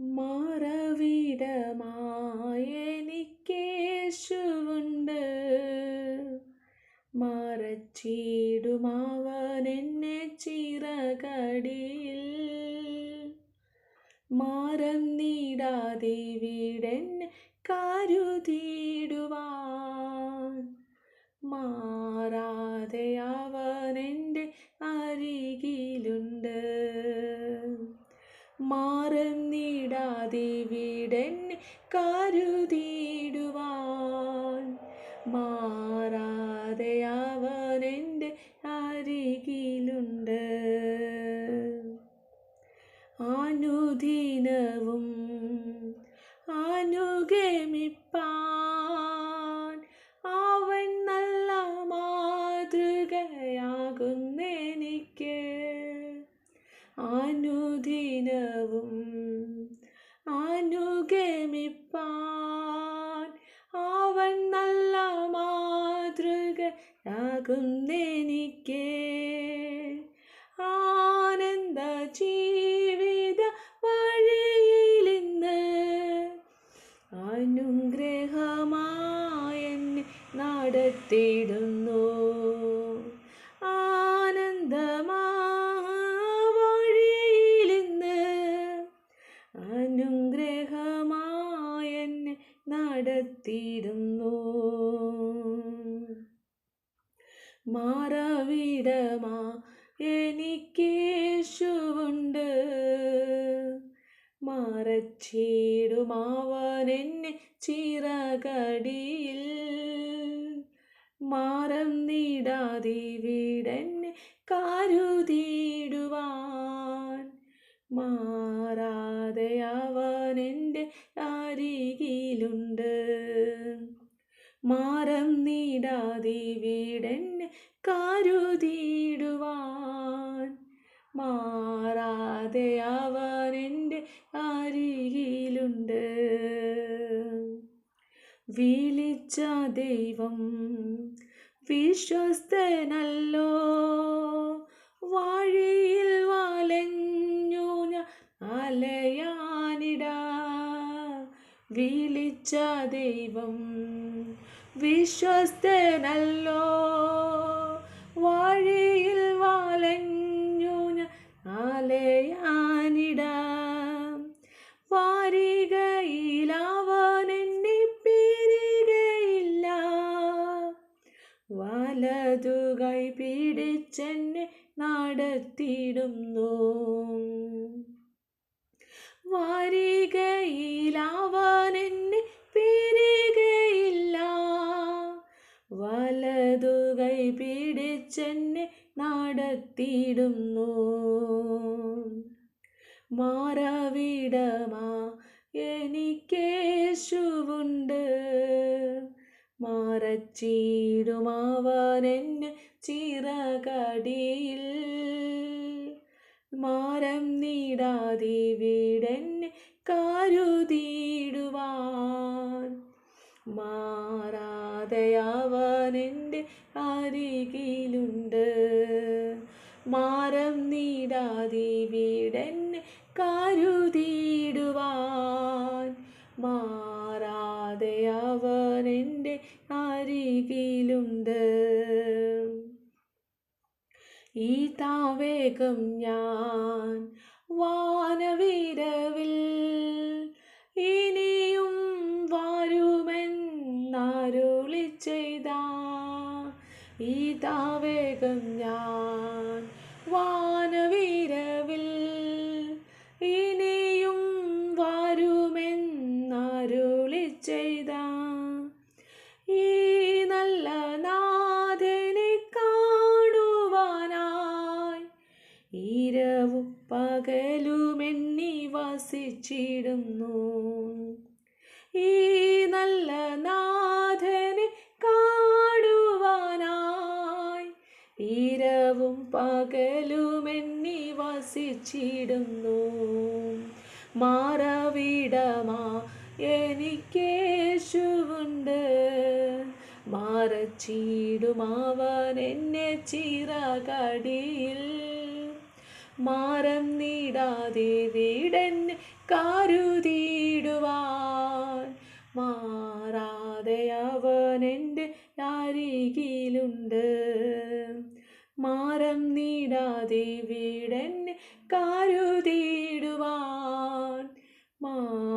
മാറവിടമായെനിക്കേശുവുണ്ട്. മറച്ചിടുമാവനെന്നെ ചിറകടിയിൽ. മാറന്നിടാതെ വീടെന്നെ കരുതിയിടുവാൻ മാറന്നിടാതെ വീടെന്നെ അനുഗമിപ്പാൻ അവൻ നല്ല മാതൃകയാകുന്നെനിക്ക്. ആനന്ദ ജീവിത വഴിയിലിന്ന് അനുഗ്രഹമായെന്നെ നടത്തിയിടുന്നു. ആനന്ദമാ വഴിയിലിന്ന് നടത്തിയിടുന്നു മാറവിടമാ എനിക്കേശുവുണ്ട്. എന്നെ ചിറകടിയിൽ. മാറം നീടാതെ നീടാതെ വീടെന്നെ കരുതിയിടുവാൻ മാറാതെ അവനെന്റെ അരികിലുണ്ട്. വിളിച്ച ദൈവം വിശ്വസ്തനല്ലോ. വഴിയിൽ വലഞ്ഞു ഞാൻ അലയാനിടാ. വിളിച്ച ദൈവം വിശ്വസ്തനല്ലോ. വാഴയിൽ വാലഞ്ഞു ഞാൻ ആലയാനിട. വാരികയിൽ അവനെന്നെ പിരികയില്ല. വലതുകൈ പിടിച്ചെന്നെ നടത്തിയിടുന്നു വാരികയിൽ നടത്തിയിടുന്നു മാറവിടമാ എനിക്കേശുവുണ്ട് മാറച്ചീടുമാവാനെ ചിറകടിയിൽ. മാരം നീടാതെ വീടെന്നെ കരുതിയിടുവാൻ. മാറാതെയാവാൻ എന്റെ അരികിലുണ്ട്. മാരം നീടാതെ കരുതിയിടുവാൻ. മാറാതെ അവനെന്റെ അരികിലുണ്ട്. ഈ താവേഗം ഞാൻ വാനവിരവിൽ വസിച്ചിടുന്നു ഈ നല്ല നാഥനെ കാണുവാനായി ഇരവും പകലുമെണ്ണി വസിച്ചിടുന്നു. മാറവിടമാ എനിക്കേശുവുണ്ട് മാറച്ചീടുമാവൻ എന്നെ ചിറകടിയിൽ. മാറം നീടാതെ വീടെന്നെ കരുതിയിടുവാൻ. മാറാതെ അവൻ എന്റെ അരികിലുണ്ട്. മാരം നീടാതെ വീടെന്നെ കരുതിയിടുവാൻ. മാറാതെ